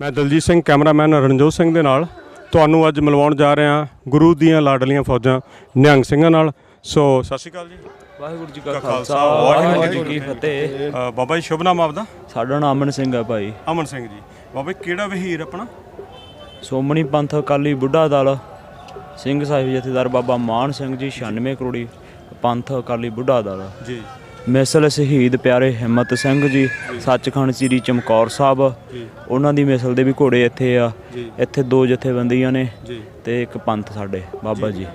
ਮੈਂ ਦਲਜੀਤ ਸਿੰਘ ਕੈਮਰਾਮੈਨ ਰਣਜੋਤ ਸਿੰਘ ਦੇ ਨਾਲ। ਤੁਹਾਨੂੰ ਅੱਜ ਮਿਲਵਾਉਣ ਜਾ ਰਹੇ ਹਾਂ ਗੁਰੂ ਦੀਆਂ ਲਾਡਲੀਆਂ ਫੌਜਾਂ ਨਿਹੰਗ ਸਿੰਘਾਂ ਨਾਲ। ਸੋ ਸਤਿ ਸ਼੍ਰੀ ਅਕਾਲ ਜੀ। ਵਾਹਿਗੁਰੂ ਜੀ ਕਾ ਖਾਲਸਾ ਵਾਹਿਗੁਰੂ ਜੀ ਕੀ ਕੀ ਫਤਿਹ। ਅ, ਬਾਬਾ ਜੀ ਸ਼ੁਭ ਨਾਮ ਆਪਦਾ? ਸਾਡਾ ਨਾਮ ਅਮਨ ਸਿੰਘ ਹੈ ਭਾਈ। ਅਮਨ ਸਿੰਘ ਜੀ। ਬਾਬਾ ਜੀ ਕਿਹੜਾ ਵਹੀਰ ਆਪਣਾ? ਸੋਮਣੀ ਪੰਥ ਅਕਾਲੀ ਬੁੱਢਾ ਦਲ ਸਿੰਘ ਸਾਹਿਬ ਜਥੇਦਾਰ ਬਾਬਾ ਮਾਨ ਸਿੰਘ ਜੀ 96 ਕਰੋੜੀ ਪੰਥ ਅਕਾਲੀ ਬੁੱਢਾ ਦਲ। ਜੀ। ਮਿਸਲ ਸ਼ਹੀਦ ਪਿਆਰੇ ਹਿੰਮਤ ਸਿੰਘ ਜੀ ਸੱਚਖੰਡ ਸ੍ਰੀ ਚਮਕੌਰ ਸਾਹਿਬ। ਉਹਨਾਂ ਦੀ ਮਿਸਲ ਦੇ ਵੀ ਘੋੜੇ ਇੱਥੇ ਆ। ਇੱਥੇ ਦੋ ਜਥੇਬੰਦੀਆਂ ਨੇ ਤੇ ਇੱਕ ਪੰਥ ਸਾਡੇ ਬਾਬਾ ਜੀ।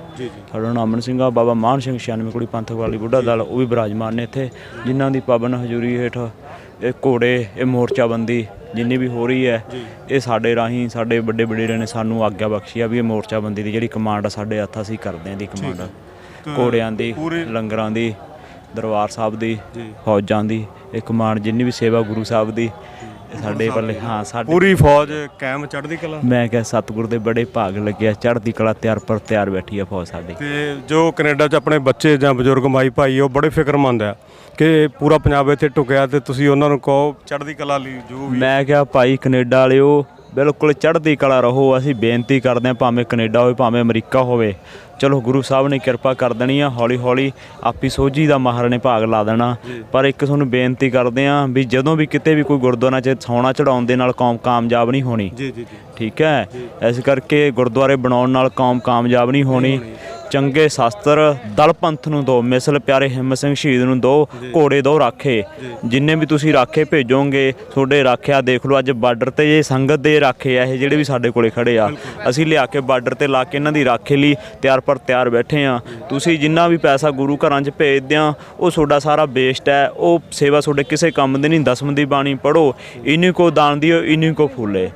ਸਾਡਾ ਨਾਮ ਅਮਨ ਸਿੰਘ ਆ ਬਾਬਾ ਮਾਨ ਸਿੰਘ 96 ਕੁੜੀ ਪੰਥ ਅਕਾਲੀ ਬੁੱਢਾ ਦਲ ਉਹ ਵੀ ਬਿਰਾਜਮਾਨ ਨੇ ਇੱਥੇ। ਜਿਨ੍ਹਾਂ ਦੀ ਪਾਵਨ ਹਜ਼ੂਰੀ ਹੇਠ ਇਹ ਘੋੜੇ ਇਹ ਮੋਰਚਾਬੰਦੀ ਜਿੰਨੀ ਵੀ ਹੋ ਰਹੀ ਹੈ ਇਹ ਸਾਡੇ ਰਾਹੀਂ ਸਾਡੇ ਵੱਡੇ ਵਡੇਰੇ ਨੇ ਸਾਨੂੰ ਆਗਿਆ ਬਖਸ਼ੀ ਆ ਵੀ ਇਹ ਮੋਰਚਾਬੰਦੀ ਦੀ ਜਿਹੜੀ ਕਮਾਂਡ ਆ ਸਾਡੇ ਹੱਥ ਅਸੀਂ ਕਰਦੇ ਹਾਂ ਦੀ ਕਮਾਂਡ। ਘੋੜਿਆਂ ਦੀ ਲੰਗਰਾਂ ਦੀ ਦਰਬਾਰ ਸਾਹਿਬ ਦੀ। ਫੌਜਾਂ ਦੀ ਇਹ ਕਮਾਂਡ ਜਿੰਨੀ ਵੀ ਸੇਵਾ ਗੁਰੂ ਸਾਹਿਬ ਦੀ ਸਾਡੇ ਪੱਲੇ ਹਾਂ ਸਾਡੇ ਪੂਰੀ ਫੌਜ ਕਾਇਮ ਚੜ੍ਹਦੀ ਕਲਾ? ਮੈਂ ਕਿਹਾ ਸਤਿਗੁਰ ਦੇ ਬੜੇ ਭਾਗ ਲੱਗਿਆ ਚੜ੍ਹਦੀ ਕਲਾ ਤਿਆਰ ਪਰ ਤਿਆਰ ਬੈਠੀ ਆ ਫੌਜ ਸਾਡੀ। ਤੇ ਜੋ ਕੈਨੇਡਾ 'ਚ ਆਪਣੇ ਬੱਚੇ ਜਾਂ ਬਜ਼ੁਰਗ ਮਾਈ ਭਾਈ ਉਹ ਬੜੇ ਫਿਕਰਮੰਦ ਆ ਕਿ ਪੂਰਾ ਪੰਜਾਬ ਇੱਥੇ ਟੁਕਿਆ ਤੇ ਤੁਸੀਂ ਉਹਨਾਂ ਨੂੰ ਕਹੋ ਚੜ੍ਹਦੀ ਕਲਾ ਲਈ ਜੋ ਵੀ ਮੈਂ ਕਿਹਾ ਭਾਈ ਕੈਨੇਡਾ ਵਾਲਿਓ ਬਿਲਕੁਲ ਚੜ੍ਹਦੀ ਕਲਾ ਰਹੋ ਅਸੀਂ ਬੇਨਤੀ ਕਰਦੇ ਹਾਂ ਭਾਵੇਂ ਕੈਨੇਡਾ ਹੋਵੇ ਭਾਵੇਂ ਅਮਰੀਕਾ ਹੋਵੇ। ਚਲੋ ਗੁਰੂ ਸਾਹਿਬ ਨੇ ਕਿਰਪਾ ਕਰ ਦੇਣੀ ਆ ਹੌਲੀ ਹੌਲੀ ਆਪੀ ਸੋਝੀ ਦਾ ਮਾਹਰ ਨੇ ਭਾਗ ਲਾ ਦੇਣਾ। ਪਰ ਇੱਕ ਤੁਹਾਨੂੰ ਬੇਨਤੀ ਕਰਦੇ ਹਾਂ ਵੀ ਜਦੋਂ ਵੀ ਕਿਤੇ ਵੀ ਕੋਈ ਗੁਰਦੁਆਰਾ 'ਚ ਸੌਣਾ ਚੜਾਉਣ ਦੇ ਨਾਲ ਕੌਮ ਕਾਮਯਾਬ ਨਹੀਂ ਹੋਣੀ। ਜੀ ਜੀ ਠੀਕ ਹੈ? ਇਸ ਕਰਕੇ ਗੁਰਦੁਆਰੇ ਬਣਾਉਣ ਨਾਲ ਕੌਮ ਕਾਮਯਾਬ ਨਹੀਂ ਹੋਣੀ। ਚੰਗੇ ਸ਼ਾਸਤਰ ਦਲ ਪੰਥ ਨੂੰ ਦੋ ਮਿਸਲ ਪਿਆਰੇ ਹਿੰਮਤ ਸਿੰਘ ਸ਼ਹੀਦ ਨੂੰ ਦੋ ਘੋੜੇ ਦੋ ਰਾਖੇ। ਜਿੰਨੇ ਵੀ ਤੁਸੀਂ ਰਾਖੇ ਭੇਜੋਗੇ ਤੁਹਾਡੇ ਰਾਖਿਆ ਦੇਖ ਲਓ ਅੱਜ ਬਾਰਡਰ ਤੇ ਇਹ ਸੰਗਤ ਦੇ ਰਾਖੇ ਆ ਇਹ ਜਿਹੜੇ ਵੀ ਸਾਡੇ ਕੋਲੇ ਖੜੇ ਆ ਅਸੀਂ ਲਿਆ ਕੇ ਬਾਰਡਰ ਤੇ ਲਾ ਕੇ ਇਹਨਾਂ ਦੀ ਰਾਖੇ ਲਈ ਤਿਆਰ ਪਰ ਤਿਆਰ ਬੈਠੇ ਆ। ਤੁਸੀਂ ਜਿੰਨਾ ਵੀ ਪੈਸਾ ਗੁਰੂ ਘਰਾਂ 'ਚ ਭੇਜਦੇ ਆ ਉਹ ਤੁਹਾਡਾ ਸਾਰਾ ਵੇਸਟ ਹੈ ਉਹ ਸੇਵਾ ਤੁਹਾਡੇ ਕਿਸੇ ਕੰਮ ਦੀ ਨਹੀਂ ਦਸਮ ਦੀ ਬਾਣੀ ਪੜੋ ਇਨੀ ਕੋ ਦਾਨ ਦਿਓ ਇਨੀ ਕੋ ਫੁੱਲੇ।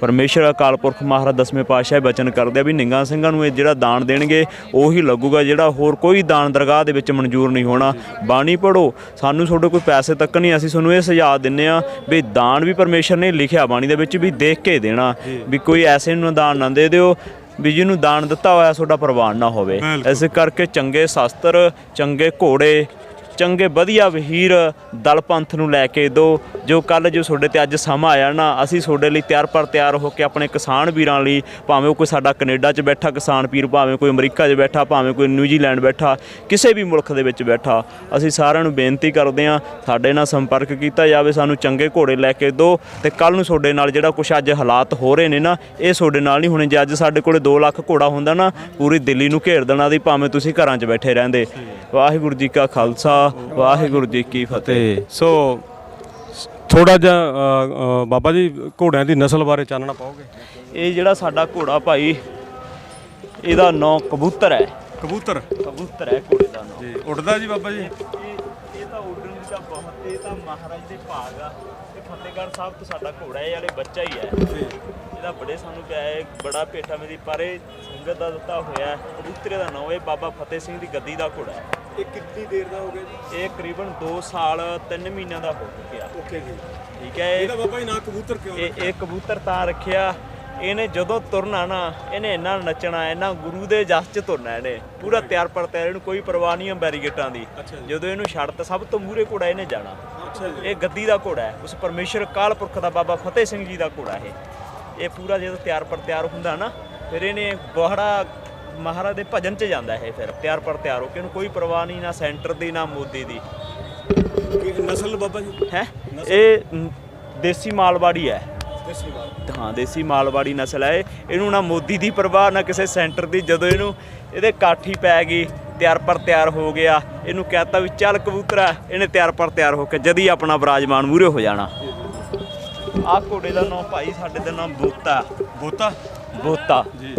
ਪਰਮੇਸ਼ਰ ਅਕਾਲ ਪੁਰਖ ਮਹਾਰਾਜ ਦਸਵੇਂ ਪਾਤਸ਼ਾਹ ਬਚਨ ਕਰਦੇ ਆ ਵੀ ਨਿੰਗਾ ਸਿੰਘਾਂ ਨੂੰ ਇਹ ਜਿਹੜਾ ਦਾਨ ਦੇਣਗੇ ਉਹੀ ਲੱਗੂਗਾ ਜਿਹੜਾ ਹੋਰ ਕੋਈ ਦਾਨ ਦਰਗਾਹ ਦੇ ਵਿੱਚ ਮਨਜ਼ੂਰ ਨਹੀਂ ਹੋਣਾ ਬਾਣੀ ਪੜੋ ਸਾਨੂੰ ਤੁਹਾਡੇ ਕੋਈ ਪੈਸੇ ਤੱਕ ਨਹੀਂ ਅਸੀਂ ਤੁਹਾਨੂੰ ਇਹ ਸੁਝਾਅ ਦਿੰਨੇ ਆ ਵੀ ਦਾਨ ਵੀ ਪਰਮੇਸ਼ਰ ਨੇ ਲਿਖਿਆ ਬਾਣੀ ਦੇ ਵਿੱਚ ਵੀ ਦੇਖ ਕੇ ਦੇਣਾ ਵੀ ਕੋਈ ਐਸੇ ਨੂੰ ਦਾਨ ਨਾ ਦੇ ਦਿਓ ਵੀ ਜਿਹਨੂੰ ਦਾਨ ਦਿੱਤਾ ਹੋਇਆ ਤੁਹਾਡਾ ਪ੍ਰਵਾਨ ਨਾ ਹੋਵੇ। ਇਸ ਕਰਕੇ ਚੰਗੇ ਸ਼ਾਸਤਰ ਚੰਗੇ ਘੋੜੇ ਚੰਗੇ ਵਧੀਆ ਵਹੀਰ ਦਲ ਪੰਥ ਨੂੰ ਲੈ ਕੇ ਦੋ ਜੋ ਕੱਲ ਜੋ ਤੁਹਾਡੇ ਤੇ ਅੱਜ ਸਮਾਂ ਆਇਆ ਨਾ, ਅਸੀਂ ਤੁਹਾਡੇ ਲਈ ਤਿਆਰ ਪਰ ਤਿਆਰ ਹੋ ਕੇ ਆਪਣੇ ਕਿਸਾਨ ਵੀਰਾਂ ਲਈ, ਭਾਵੇਂ ਉਹ ਕੋਈ ਸਾਡਾ ਕੈਨੇਡਾ 'ਚ ਬੈਠਾ ਕਿਸਾਨ ਵੀਰ, ਭਾਵੇਂ ਕੋਈ ਅਮਰੀਕਾ 'ਚ ਬੈਠਾ, ਭਾਵੇਂ ਕੋਈ ਨਿਊਜ਼ੀਲੈਂਡ ਬੈਠਾ, ਕਿਸੇ ਵੀ ਮੁਲਕ ਦੇ ਵਿੱਚ ਬੈਠਾ, ਅਸੀਂ ਸਾਰਿਆਂ ਨੂੰ ਬੇਨਤੀ ਕਰਦੇ ਹਾਂ, ਸਾਡੇ ਨਾਲ ਸੰਪਰਕ ਕੀਤਾ ਜਾਵੇ, ਸਾਨੂੰ ਚੰਗੇ ਘੋੜੇ ਲੈ ਕੇ ਦਿਓ ਤੇ ਕੱਲ ਨੂੰ ਤੁਹਾਡੇ ਨਾਲ ਜਿਹੜਾ ਕੁਝ ਅੱਜ ਹਾਲਾਤ ਹੋ ਰਹੇ ਨੇ ਨਾ, ਇਹ ਤੁਹਾਡੇ ਨਾਲ ਨਹੀਂ ਹੋਣੇ ਜੇ ਅੱਜ ਸਾਡੇ ਕੋਲੇ 2 ਲੱਖ ਘੋੜਾ ਹੁੰਦਾ ਨਾ, ਪੂਰੀ ਦਿੱਲੀ ਨੂੰ ਘੇਰ ਦੇਣਾ ਦੀ, ਭਾਵੇਂ ਤੁਸੀਂ ਘਰਾਂ 'ਚ ਬੈਠੇ ਰਹਿੰਦੇ। ਵਾਹਿਗੁਰੂ ਜੀ ਕਾ ਖਾਲਸਾ, ਵਾਹਿਗੁਰੂ ਜੀ ਕੀ ਫਤਿਹ। ਸੋ ਥੋੜਾ ਜਿਹਾ ਬਾਬਾ ਜੀ ਘੋੜਿਆਂ ਦੀ ਨਸਲ ਬਾਰੇ ਚਾਨਣਾ ਪਾਓਗੇ? ਇਹ ਜਿਹੜਾ ਸਾਡਾ ਘੋੜਾ ਭਾਈ ਇਹਦਾ ਨਾਂ ਕਬੂਤਰ ਹੈ। ਕਬੂਤਰ? ਕਬੂਤਰ ਹੈ ਘੋੜੇ ਦਾ ਨਾਂ। ਜੀ ਉੱਡਦਾ ਜੀ ਬਾਬਾ ਜੀ? ਇਹ ਇਹ ਤਾਂ ਉੱਡਣ ਦੀ ਤਾਂ ਬਹੁਤ ਇਹ ਤਾਂ ਮਹਾਰਾਜ ਦੇ ਭਾਗ ਆ। ਤੇ ਫਤਿਹਗੜ੍ਹ ਸਾਹਿਬ ਤੋਂ ਸਾਡਾ ਘੋੜਾ ਇਹ ਵਾਲੇ ਬੱਚਾ ਹੀ ਹੈ। ਇਹਦਾ ਬੜੇ ਸਾਨੂੰ ਪਿਆ ਹੈ ਬੜਾ ਪੇਟਾ ਮੇਰੀ ਪਰ ਇਹ ਸੰਗਤ ਦਾ ਦਿੱਤਾ ਹੋਇਆ ਹੈ। ਕਬੂਤਰੇ ਦਾ ਨਾਮ ਇਹ ਬਾਬਾ ਫਤਿਹ ਸਿੰਘ ਦੀ ਗੱਦੀ ਦਾ ਘੋੜਾ ਹੈ। ਇਹ ਕਿੰਨੀ ਦੇਰ ਦਾ ਹੋ ਗਿਆ ਜੀ? ਇਹ ਕਰੀਬਨ 2 ਸਾਲ 3 ਮਹੀਨਿਆਂ ਦਾ ਹੋ ਚੁੱਕਿਆ। ਓਕੇ ਜੀ। ਠੀਕ ਹੈ ਇਹ ਇਹਦਾ ਬਾਬਾ ਜੀ ਨਾਂ ਕਬੂਤਰ ਕਿਉਂ ਇਹ ਇਹ ਕਬੂਤਰ ਤਾਂ ਰੱਖਿਆ ਇਹਨੇ ਜਦੋਂ ਤੁਰਨਾ ਨਾ ਇਹਨੇ ਇੰਨਾ ਨੱਚਣਾ ਇੰਨਾ ਗੁਰੂ ਦੇ ਜਸ ਚ ਤੁਰਨਾ ਇਹਨੇ। ਪੂਰਾ ਤਿਆਰ ਪਰ ਤਿਆਰ ਇਹਨੂੰ ਕੋਈ ਪਰਵਾਹ ਨਹੀਂ ਹੈ ਬੈਰੀਗੇਟਾਂ ਦੀ। ਜਦੋਂ ਇਹਨੂੰ ਛੱਡ ਤਾ ਸਭ ਤੋਂ ਮੂਰੇ ਘੋੜਾ ਇਹਨੇ ਜਾਣਾ। ਇਹ ਗੱਦੀ ਦਾ ਘੋੜਾ ਹੈ ਉਸ ਪਰਮੇਸ਼ਰ ਕਾਲ ਪੁਰਖ ਦਾ ਬਾਬਾ ਫਤਿਹ ਸਿੰਘ ਜੀ ਦਾ ਘੋੜਾ ਇਹ। ਇਹ ਪੂਰਾ ਜਦੋਂ ਤਿਆਰ ਪਰ ਤਿਆਰ ਹੁੰਦਾ ਨਾ ਫਿਰ ਇਹਨੇ ਬੋਹੜਾ ਮਹਾਰਾਜ ਦੇ ਭਜਨ ਚ ਜਾਂਦਾ ਇਹ ਫਿਰ ਤਿਆਰ ਪਰ ਤਿਆਰ ਹੋ ਕੇ ਇਹਨੂੰ ਕੋਈ ਪਰਵਾਹ ਨਹੀਂ ਨਾ ਸੈਂਟਰ ਦੀ ਨਾ ਮੋਦੀ ਦੀ। ਨਸਲ ਬਾਬਾ ਜੀ? ਹੈ? ਇਹ ਦੇਸੀ ਮਾਲਵਾੜੀ ਹੈ। ਹਾਂ ਦੇਸੀ ਮਾਲਵਾੜੀ ਨਸਲ ਹੈ। ਇਹ। ਇਹਨੂੰ ਨਾ ਮੋਦੀ ਦੀ ਪਰਵਾਹ ਨਾ ਕਿਸੇ ਸੈਂਟਰ ਦੀ। ਜਦੋਂ ਇਹਨੂੰ ਇਹਦੇ ਕਾਠੀ ਪੈ ਗਈ ਤਿਆਰ ਪਰ ਤਿਆਰ ਹੋ ਗਿਆ ਇਹਨੂੰ ਕਹਤਾ ਵੀ ਚੱਲ ਕਬੂਤਰਾ ਇਹਨੇ ਤਿਆਰ ਪਰ ਤਿਆਰ ਹੋ ਕੇ ਜਦੀ ਆਪਣਾ ਬਰਾਜਮਾਨ ਮੂਰੇ ਹੋ ਜਾਣਾ। ਆਹ ਘੋੜੇ ਦਾ ਨਾਮ ਭਾਈ ਸਾਡੇ ਦਾ ਨਾਮ ਬੋਤਾ। ਬੋਤਾ? ਬੋਤਾ। ਜੀ।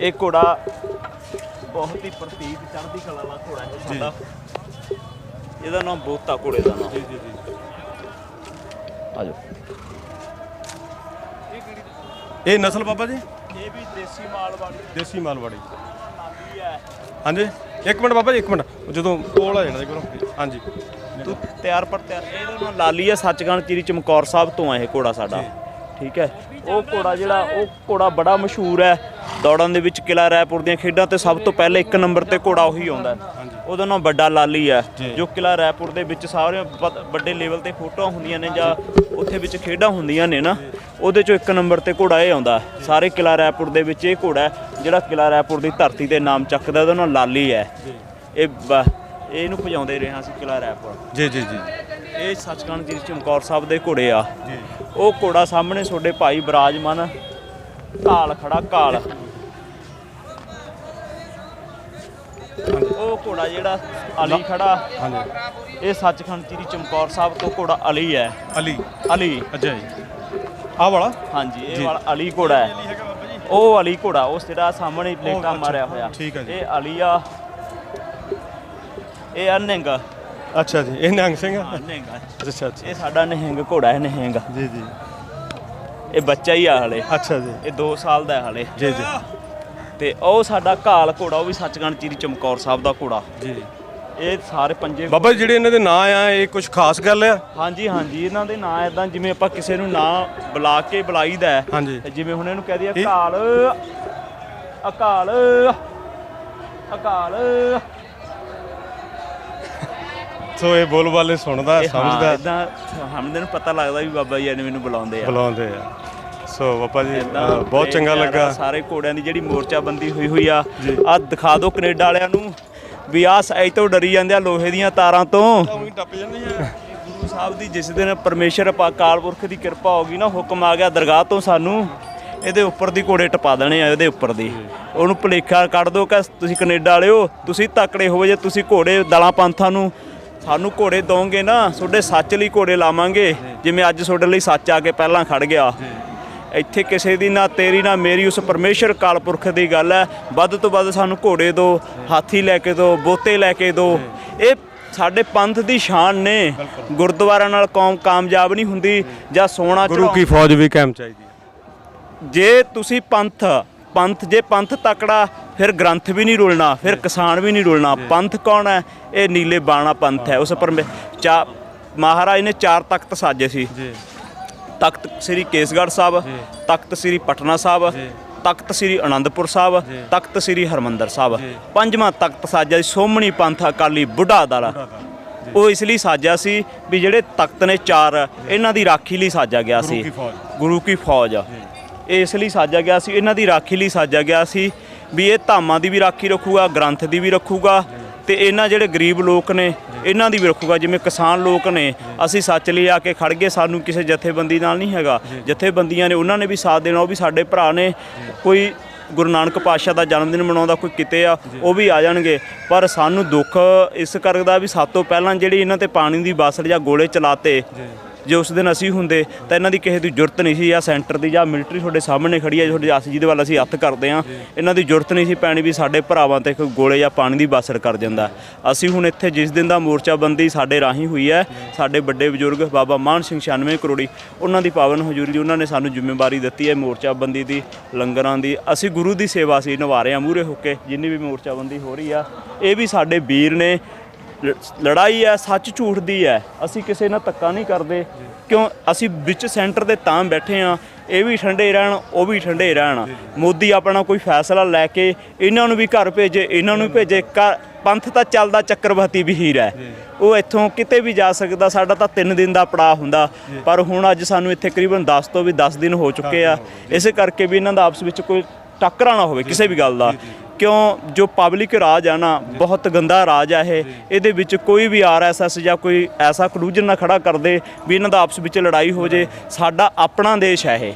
ਇਹ ਘੋੜਾ ਬਹੁਤ ਹੀ ਪ੍ਰਤੀਕ ਚੜ੍ਹਦੀ ਕਲਾ ਵਾਲਾ ਘੋੜਾ ਹੈ ਸਾਡਾ। ਇਹਦਾ ਨਾਮ ਬੋਤਾ ਘੋੜੇ ਦਾ ਨਾਮ। ਜੀ ਜੀ ਜੀ। ਆ ਜਾਓ। ਇਹ ਨਸਲ ਬਾਬਾ ਜੀ? ਇਹ ਵੀ ਦੇਸੀ ਮਾਲਵਾੜੀ ਦੇਸੀ ਮਾਲਵਾੜੀ ਹੈ। ਹਾਂਜੀ। ਇੱਕ ਮਿੰਟ ਬਾਬਾ ਜੀ ਇੱਕ ਮਿੰਟ। ਜਦੋਂ ਕੋਲ ਆ ਜਾਣਾ ਜੀ ਕਰੋ ਹਾਂਜੀ। ਤੂੰ ਤਿਆਰ ਪਰ ਤਿਆਰ। ਇਹਦਾ ਨਾਮ ਲਾਲੀ ਹੈ ਸੱਚਗੰਜ ਚੀਰੀ ਚਮਕੌਰ ਸਾਹਿਬ ਤੋਂ ਆ ਇਹ ਘੋੜਾ ਸਾਡਾ। ਠੀਕ ਹੈ। ਉਹ ਘੋੜਾ ਜਿਹੜਾ ਉਹ ਘੋੜਾ ਬੜਾ ਮਸ਼ਹੂਰ ਹੈ। ਦੌੜਾਂ ਦੇ ਵਿੱਚ ਕਿਲਾ ਰਾਏਪੁਰ ਦੀਆਂ ਖੇਡਾਂ ਤੇ ਸਭ ਤੋਂ ਪਹਿਲੇ ਇੱਕ ਨੰਬਰ ਤੇ ਘੋੜਾ ਉਹੀ ਆਉਂਦਾ। ਉਹਦਾ ਨਾਮ ਵੱਡਾ ਲਾਲੀ ਹੈ ਜੋ। ਕਿਲਾ ਰਾਏਪੁਰ ਦੇ ਵਿੱਚ ਸਾਰੇ ਵੱਡੇ ਲੈਵਲ ਤੇ ਫੋਟੋਆਂ ਹੁੰਦੀਆਂ ਨੇ ਜਾਂ ਉੱਥੇ ਵਿੱਚ ਖੇਡਾਂ ਹੁੰਦੀਆਂ ਨੇ ਨਾ ਉਹਦੇ ਚੋਂ ਇੱਕ ਨੰਬਰ ਤੇ ਘੋੜਾ ਇਹ ਆਉਂਦਾ। ਸਾਰੇ ਕਿਲਾ ਰਾਏਪੁਰ ਦੇ ਵਿੱਚ ਇਹ ਘੋੜਾ ਹੈ ਜਿਹੜਾ ਕਿਲਾ ਰਾਏਪੁਰ ਦੀ ਧਰਤੀ ਤੇ ਨਾਮ ਚੱਕਦਾ ਉਹਦਾ ਨਾਮ ਲਾਲੀ ਹੈ। ਇਹ ਇਹਨੂੰ ਭਜਾਉਂਦੇ ਰਹੇ ਹਾਂ ਅਸੀਂ ਕਿਲਾ ਰਾਏਪੁਰ। ਜੀ ਜੀ ਜੀ। ਇਹ ਸੱਚਖੰਡ ਜੀ ਚਮਕੌਰ ਸਾਹਿਬ ਦੇ ਘੋੜੇ ਆ। ਉਹ ਘੋੜਾ ਸਾਹਮਣੇ ਤੁਹਾਡੇ ਭਾਈ ਬਿਰਾਜਮਾਨ ਕਾਲ ਖੜਾ ਕਾਲ। ਘੋੜਾ ਜਿਹੜਾ ਅਲੀ ਖੜਾ। ਹਾਂਜੀ। ਇਹ ਸੱਚਖੰਡ ਜੀ ਚਮਕੌਰ ਸਾਹਿਬ ਤੋਂ ਘੋੜਾ ਅਲੀ ਹੈ। ਅਲੀ। ਅਲੀ। ਅੱਛਾ ਜੀ। ਆਹ ਵਾਲਾ? ਹਾਂਜੀ ਇਹ ਵਾਲਾ ਅਲੀ ਘੋੜਾ ਹੈ। ਉਹ ਅਲੀ ਘੋੜਾ ਉਸ ਜਿਹੜਾ ਸਾਹਮਣੇ ਪਲੇਟਾਂ ਮਾਰਿਆ ਹੋਇਆ। ਠੀਕ ਹੈ ਜੀ। ਇਹ ਅਲੀ ਆ। ਇਹ ਅਨਿੰਗ। ਅੱਛਾ ਜੀ ਇਹ ਨਿਹੰਗ ਸਿੰਘ ਅਨਿੰਗ ਅੱਛਾ ਅੱਛਾ। ਇਹ ਸਾਡਾ ਨਿਹੰਗ ਘੋੜਾ ਹੈ ਨਿਹੰਗ। ਜੀ ਜੀ। ਇਹ ਬੱਚਾ ਹੀ ਆ ਹਲੇ। ਅੱਛਾ ਜੀ। ਇਹ 2 ਸਾਲ ਦਾ ਹੈ ਹਲੇ। ਜੀ ਜੀ। ਤੇ ਉਹ ਸਾਡਾ ਘਾਲ ਘੋੜਾ ਉਹ ਵੀ ਸੱਚਖੰਡ ਚੀਰੀ ਚਮਕੌਰ ਸਾਹਿਬ ਦਾ ਘੋੜਾ। ਜੀ। ਇਹ ਸਾਰੇ ਪੰਜੇ ਬਾਬਾ ਜੀ ਜਿਹੜੇ ਇਹਨਾਂ ਦੇ ਨਾਂ ਆ ਇਹ ਕੁਝ ਖਾਸ ਗੱਲ ਆ? ਹਾਂਜੀ ਹਾਂਜੀ ਇਹਨਾਂ ਦੇ ਨਾਂ ਇਦਾਂ ਜਿਵੇਂ ਆਪਾਂ ਕਿਸੇ ਨੂੰ ਨਾਂ ਬੁਲਾ ਕੇ ਬੁਲਾਈਦਾ ਹੈ ਹਾਂਜੀ। ਤੇ ਜਿਵੇਂ ਹੁਣ ਇਹਨੂੰ ਕਹਿ ਦਈਏ ਘਾਲ ਅਕਾਲ ਅਕਾਲ ਸੋ ਇਹ ਬੋਲ ਬਾਲੇ ਸੁਣਦਾ ਸਮਝਦਾ। ਇਦਾਂ ਹਮਦੇ ਨੂੰ ਪਤਾ ਲੱਗਦਾ ਵੀ ਬਾਬਾ ਜੀ ਨੇ ਮੈਨੂੰ ਬੁਲਾਉਂਦੇ ਆ। ਬੁਲਾਉਂਦੇ ਆ। ਸੋ ਬਾਬਾ ਜੀ ਅ, ਬਹੁਤ ਚੰਗਾ ਲੱਗਾ। ਸਾਰੇ ਘੋੜਿਆਂ ਦੀ ਜਿਹੜੀ ਮੋਰਚਾਬੰਦੀ ਹੋਈ ਹੋਈ ਆ ਆ ਦਿਖਾ ਦਿਓ ਕੈਨੇਡਾ ਵਾਲਿਆਂ ਨੂੰ ਵੀ ਆਹ ਸਾਈਜ਼ ਤੋਂ ਡਰੀ ਜਾਂਦੇ ਆ ਲੋਹੇ ਦੀਆਂ ਤਾਰਾਂ ਤੋਂ। ਉਹੀ ਟੱਪ ਜਾਂਦੀਆਂ ਗੁਰੂ ਸਾਹਿਬ ਦੀ ਜਿਸ ਦਿਨ ਪਰਮੇਸ਼ਰ ਪਾ ਅਕਾਲ ਪੁਰਖ ਦੀ ਕਿਰਪਾ ਹੋ ਗਈ ਨਾ ਹੁਕਮ ਆ ਗਿਆ ਦਰਗਾਹ ਤੋਂ ਸਾਨੂੰ ਇਹਦੇ ਉੱਪਰ ਦੀ ਘੋੜੇ ਟਪਾ ਦੇਣੇ ਆ ਇਹਦੇ ਉੱਪਰ ਦੀ। ਉਹਨੂੰ ਭੁਲੇਖਾ ਕੱਢ ਦੋ ਕਿ ਤੁਸੀਂ ਕੈਨੇਡਾ ਵਾਲਿਓ ਤੁਸੀਂ ਤਕੜੇ ਹੋਵੋ ਜੇ ਤੁਸੀਂ ਘੋੜੇ ਦਲਾਂ ਪੰਥਾਂ ਨੂੰ। ਸਾਨੂੰ ਘੋੜੇ ਦੋਗੇ ਨਾ ਤੁਹਾਡੇ ਸੱਚ ਲਈ ਘੋੜੇ ਲਾਵਾਂਗੇ। ਜਿਵੇਂ ਅੱਜ ਤੁਹਾਡੇ ਲਈ ਸੱਚ ਆ ਕੇ ਪਹਿਲਾਂ ਖੜ ਗਿਆ। ਇੱਥੇ ਕਿਸੇ ਦੀ ਨਾ ਤੇਰੀ ਨਾ ਮੇਰੀ ਉਸ ਪਰਮੇਸ਼ਰ ਕਾਲ ਪੁਰਖ ਦੀ ਗੱਲ ਹੈ। ਵੱਧ ਤੋਂ ਵੱਧ ਸਾਨੂੰ ਘੋੜੇ ਦੋ ਹਾਥੀ ਲੈ ਕੇ ਦੋ ਬੋਤੇ ਲੈ ਕੇ ਦੋ। ਇਹ ਸਾਡੇ ਪੰਥ ਦੀ ਸ਼ਾਨ ਨੇ। ਗੁਰਦੁਆਰਾ ਨਾਲ ਕੌਮ ਕਾਮਯਾਬ ਨਹੀਂ ਹੁੰਦੀ ਜਾਂ ਸੋਨਾ ਗੁਰੂ ਕੀ ਫੌਜ ਵੀ ਕਾਇਮ ਚਾਹੀਦੀ ਹੈ। ਜੇ ਤੁਸੀਂ ਪੰਥ ਪੰਥ ਜੇ ਪੰਥ ਤਕੜਾ ਫਿਰ ਗ੍ਰੰਥ ਵੀ ਨਹੀਂ ਰੁਲਣਾ ਫਿਰ ਕਿਸਾਨ ਵੀ ਨਹੀਂ ਰੁਲਣਾ। ਪੰਥ ਕੌਣ ਹੈ? ਇਹ ਨੀਲੇ ਬਾਣਾ ਪੰਥ ਹੈ। ਉਸ ਪਰ ਮਹਾਰਾਜ ਨੇ ਚਾਰ ਤਖਤ ਸਾਜੇ ਸੀ। ਤਖਤ ਸ੍ਰੀ ਕੇਸਗੜ੍ਹ ਸਾਹਿਬ ਤਖਤ ਸ੍ਰੀ ਪਟਨਾ ਸਾਹਿਬ ਤਖਤ ਸ੍ਰੀ ਆਨੰਦਪੁਰ ਸਾਹਿਬ ਤਖਤ ਸ੍ਰੀ ਹਰਮੰਦਰ ਸਾਹਿਬ। ਪੰਜਵਾਂ ਤਖਤ ਸਾਜਿਆ ਸੀ ਸੋਮਣੀ ਪੰਥ ਅਕਾਲੀ ਬੁੱਢਾ ਦਲ। ਉਹ ਇਸ ਲਈ ਸਾਜਿਆ ਸੀ ਵੀ ਜਿਹੜੇ ਤਖਤ ਨੇ ਚਾਰ ਇਹਨਾਂ ਦੀ ਰਾਖੀ ਲਈ ਸਾਜਿਆ ਗਿਆ ਸੀ। ਗੁਰੂ ਕੀ ਫੌਜ। ਇਹ ਇਸ ਲਈ ਸਾਜਿਆ ਗਿਆ ਸੀ ਇਹਨਾਂ ਦੀ ਰਾਖੀ ਲਈ ਸਾਜਿਆ ਗਿਆ ਸੀ ਵੀ ਇਹ ਧਾਮਾਂ ਦੀ ਵੀ ਰਾਖੀ ਰੱਖੂਗਾ ਗ੍ਰੰਥ ਦੀ ਵੀ ਰੱਖੂਗਾ। ਤੇ ਇਹਨਾਂ ਜਿਹੜੇ ਗਰੀਬ ਲੋਕ ਨੇ, ਇਹਨਾਂ ਦੀ ਵੀ ਰੱਖੂਗਾ, ਜਿਵੇਂ ਕਿਸਾਨ ਲੋਕ ਨੇ, ਅਸੀਂ ਸੱਚ ਲਈ ਆ ਕੇ ਖੜ ਗਏ, ਸਾਨੂੰ ਕਿਸੇ ਜਥੇਬੰਦੀ ਨਾਲ ਨਹੀਂ ਹੈਗਾ। ਜਥੇਬੰਦੀਆਂ ਨੇ, ਉਹਨਾਂ ਨੇ ਵੀ ਸਾਥ ਦੇਣਾ, ਉਹ ਵੀ ਸਾਡੇ ਭਰਾ ਨੇ। ਕੋਈ ਗੁਰੂ ਨਾਨਕ ਪਾਤਸ਼ਾਹ ਦਾ ਜਨਮ ਦਿਨ ਮਨਾਉਂਦਾ, ਕੋਈ ਕਿਤੇ ਆ, ਉਹ ਵੀ ਆ ਜਾਣਗੇ। ਪਰ ਸਾਨੂੰ ਦੁੱਖ ਇਸ ਕਰਦਾ ਵੀ, ਸਭ ਤੋਂ ਪਹਿਲਾਂ ਜਿਹੜੀ ਇਹਨਾਂ ਤੇ ਪਾਣੀ ਦੀ ਬਾਸੜ ਜਾਂ ਗੋਲੇ ਚਲਾਤੇ ਜੇ ਉਸ ਦਿਨ ਅਸੀਂ ਹੁੰਦੇ ਤਾਂ ਇਹਨਾਂ ਦੀ ਕਿਸੇ ਦੀ ਜ਼ਰੂਰਤ ਨਹੀਂ ਸੀ ਜਾਂ ਸੈਂਟਰ ਦੀ ਜਾਂ ਮਿਲਟਰੀ ਤੁਹਾਡੇ ਸਾਹਮਣੇ ਖੜੀ ਹੈ ਤੁਹਾਡੇ ਅਸੀਂ ਜਿਹਦੇ ਵੱਲ ਅਸੀਂ ਹੱਥ ਕਰਦੇ ਆ ਇਹਨਾਂ ਦੀ ਜ਼ਰੂਰਤ ਨਹੀਂ ਸੀ ਪੈਣੀ ਵੀ ਸਾਡੇ ਭਰਾਵਾਂ ਤੇ ਕੋਈ ਗੋਲੇ ਜਾਂ ਪਾਣੀ ਦੀ ਬਾਸੜ ਕਰ ਜਾਂਦਾ ਅਸੀਂ ਹੁਣ ਇੱਥੇ ਜਿਸ ਦਿਨ ਦਾ ਮੋਰਚਾਬੰਦੀ ਸਾਡੇ ਰਾਹੀਂ ਹੋਈ ਹੈ, ਸਾਡੇ ਵੱਡੇ ਬਜ਼ੁਰਗ ਬਾਬਾ ਮਾਨ ਸਿੰਘ 96 ਕਰੋੜੀ, ਉਹਨਾਂ ਦੀ ਪਾਵਨ ਹਜ਼ੂਰੀ ਦੀ ਉਹਨਾਂ ਨੇ ਸਾਨੂੰ ਜ਼ਿੰਮੇਵਾਰੀ ਦਿੱਤੀ ਹੈ ਮੋਰਚਾਬੰਦੀ ਦੀ, ਲੰਗਰਾਂ ਦੀ। ਅਸੀਂ ਗੁਰੂ ਦੀ ਸੇਵਾ ਸੀ ਨਿਭਾ ਰਹੇ ਹਾਂ ਮੂਰੇ ਹੋ ਕੇ, ਜਿੰਨੀ ਵੀ ਮੋਰਚਾਬੰਦੀ ਹੋ ਰਹੀ ਆ, ਇਹ ਵੀ ਸਾਡੇ ਵੀਰ ਨੇ ਲੜਾਈ ਹੈ ਸੱਚ ਝੂਠ ਦੀ ਹੈ। ਅਸੀਂ ਕਿਸੇ ਨਾਲ ਧੱਕਾ ਨਹੀਂ ਕਰਦੇ। ਕਿਉਂ? ਅਸੀਂ ਵਿੱਚ ਸੈਂਟਰ ਦੇ ਤਾਂ ਬੈਠੇ ਆ ਇਹ ਵੀ ਠੰਡੇ ਰਹਿਣ ਉਹ ਵੀ ਠੰਡੇ ਰਹਿਣ। ਮੋਦੀ ਆਪਣਾ ਕੋਈ ਫੈਸਲਾ ਲੈ ਕੇ ਇਹਨਾਂ ਨੂੰ ਵੀ ਘਰ ਭੇਜੇ ਇਹਨਾਂ ਨੂੰ ਵੀ ਭੇਜੇ। ਪੰਥ ਤਾਂ ਚੱਲਦਾ ਚੱਕਰਵਤੀ ਵਹੀਰ ਹੈ। ਉਹ ਇੱਥੋਂ ਕਿਤੇ ਵੀ ਜਾ ਸਕਦਾ ਸਾਡਾ ਤਾਂ 3 ਦਿਨ ਦਾ ਪੜਾਅ ਹੁੰਦਾ। ਪਰ ਹੁਣ ਅੱਜ ਸਾਨੂੰ ਇੱਥੇ ਕਰੀਬਨ 10 ਤੋਂ ਵੀ 10 ਦਿਨ ਹੋ ਚੁੱਕੇ ਆ। ਇਸੇ ਕਰਕੇ ਵੀ ਇਹਨਾਂ ਦਾ ਆਪਸ ਵਿੱਚ ਕੋਈ ਟੱਕਰਾ ਨਾ ਹੋਵੇ ਕਿਸੇ ਵੀ ਗੱਲ ਦਾ। ਕਿਉਂ ਜੋ ਪਬਲਿਕ ਰਾਜ ਆ ਨਾ ਬਹੁਤ ਗੰਦਾ ਰਾਜ ਆ ਇਹ। ਇਹਦੇ ਵਿੱਚ ਕੋਈ ਵੀ ਆਰਐਸਐਸ ਜਾਂ ਕੋਈ ਐਸਾ ਕਲੂਜਨ ਨਾ ਖੜਾ ਕਰਦੇ ਵੀ ਇਹਨਾਂ ਦਾ ਆਪਸ ਵਿੱਚ ਲੜਾਈ ਹੋ ਜੇ। ਸਾਡਾ ਆਪਣਾ ਦੇਸ਼ ਹੈ ਇਹ।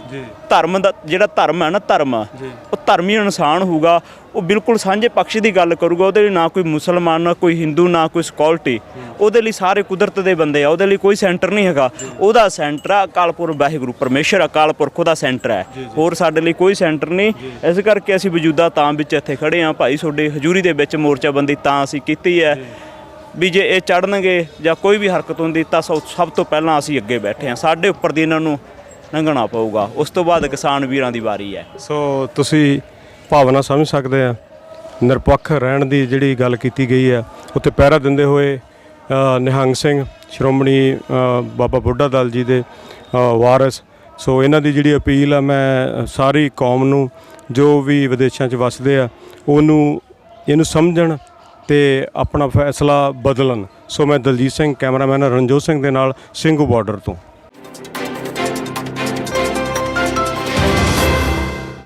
ਧਰਮ ਦਾ ਜਿਹੜਾ ਧਰਮ ਹੈ ਨਾ ਧਰਮ ਉਹ ਧਰਮੀ ਇਨਸਾਨ ਹੋਊਗਾ। ਉਹ ਬਿਲਕੁਲ ਸਾਂਝੇ ਪਕਸ਼ ਦੀ ਗੱਲ ਕਰੂਗਾ ਉਹਦੇ ਲਈ ਨਾ ਕੋਈ ਮੁਸਲਮਾਨ ਨਾ ਕੋਈ ਹਿੰਦੂ ਨਾ ਕੋਈ ਸਕਿਉਰਟੀ। ਉਹਦੇ ਲਈ ਸਾਰੇ ਕੁਦਰਤ ਦੇ ਬੰਦੇ ਆ ਉਹਦੇ ਲਈ ਕੋਈ ਸੈਂਟਰ ਨਹੀਂ ਹੈਗਾ। ਉਹਦਾ ਸੈਂਟਰ ਆ ਅਕਾਲਪੁਰ ਵਾਹਿਗੁਰੂ ਪਰਮੇਸ਼ਰ ਅਕਾਲ ਪੁਰਖ ਉਹਦਾ ਸੈਂਟਰ ਹੈ। ਹੋਰ ਸਾਡੇ ਲਈ ਕੋਈ ਸੈਂਟਰ ਨਹੀਂ। ਇਸ ਕਰਕੇ ਅਸੀਂ ਵਜੂਦਾ ਤਾਂ ਵਿੱਚ ਇੱਥੇ ਖੜੇ ਆ ਭਾਈ ਤੁਹਾਡੇ ਹਜ਼ੂਰੀ ਦੇ ਵਿੱਚ ਮੋਰਚਾਬੰਦੀ ਤਾਂ ਅਸੀਂ ਕੀਤੀ ਹੈ। ਵੀ ਜੇ ਇਹ ਚੜਨਗੇ ਜਾਂ ਕੋਈ ਵੀ ਹਰਕਤ ਹੁੰਦੀ ਤਾਂ ਸਭ ਸਭ ਤੋਂ ਪਹਿਲਾਂ ਅਸੀਂ ਅੱਗੇ ਬੈਠੇ ਆ ਸਾਡੇ ਉੱਪਰ ਦੀ ਇਹਨਾਂ ਨੂੰ ਲੰਘਣਾ ਪਊਗਾ। ਉਸ ਤੋਂ ਬਾਅਦ ਕਿਸਾਨ ਵੀਰਾਂ ਦੀ ਵਾਰੀ ਹੈ। ਸੋ ਤੁਸੀਂ ਭਾਵਨਾ ਸਮਝ ਸਕਦੇ ਆ। ਨਿਰਪੱਖ ਰਹਿਣ ਦੀ ਜਿਹੜੀ ਗੱਲ ਕੀਤੀ ਗਈ ਹੈ ਉੱਥੇ ਪਹਿਰਾ ਦਿੰਦੇ ਹੋਏ ਨਿਹੰਗ ਸਿੰਘ ਸ਼੍ਰੋਮਣੀ ਬਾਬਾ ਬੁੱਢਾ ਦਲ ਜੀ ਦੇ ਅ, ਵਾਰਿਸ। ਸੋ ਇਹਨਾਂ ਦੀ ਜਿਹੜੀ ਅਪੀਲ ਆ ਮੈਂ ਸਾਰੀ ਕੌਮ ਨੂੰ ਜੋ ਵੀ ਵਿਦੇਸ਼ਾਂ 'ਚ ਵਸਦੇ ਆ ਉਹਨੂੰ ਇਹਨੂੰ ਸਮਝਣ ਤੇ ਆਪਣਾ ਫੈਸਲਾ ਬਦਲਣ। ਸੋ ਮੈਂ ਦਲਜੀਤ ਸਿੰਘ ਕੈਮਰਾਮੈਨ ਰਣਜੋਤ ਸਿੰਘ ਦੇ ਨਾਲ ਸਿੰਘੂ ਬਾਰਡਰ ਤੋਂ।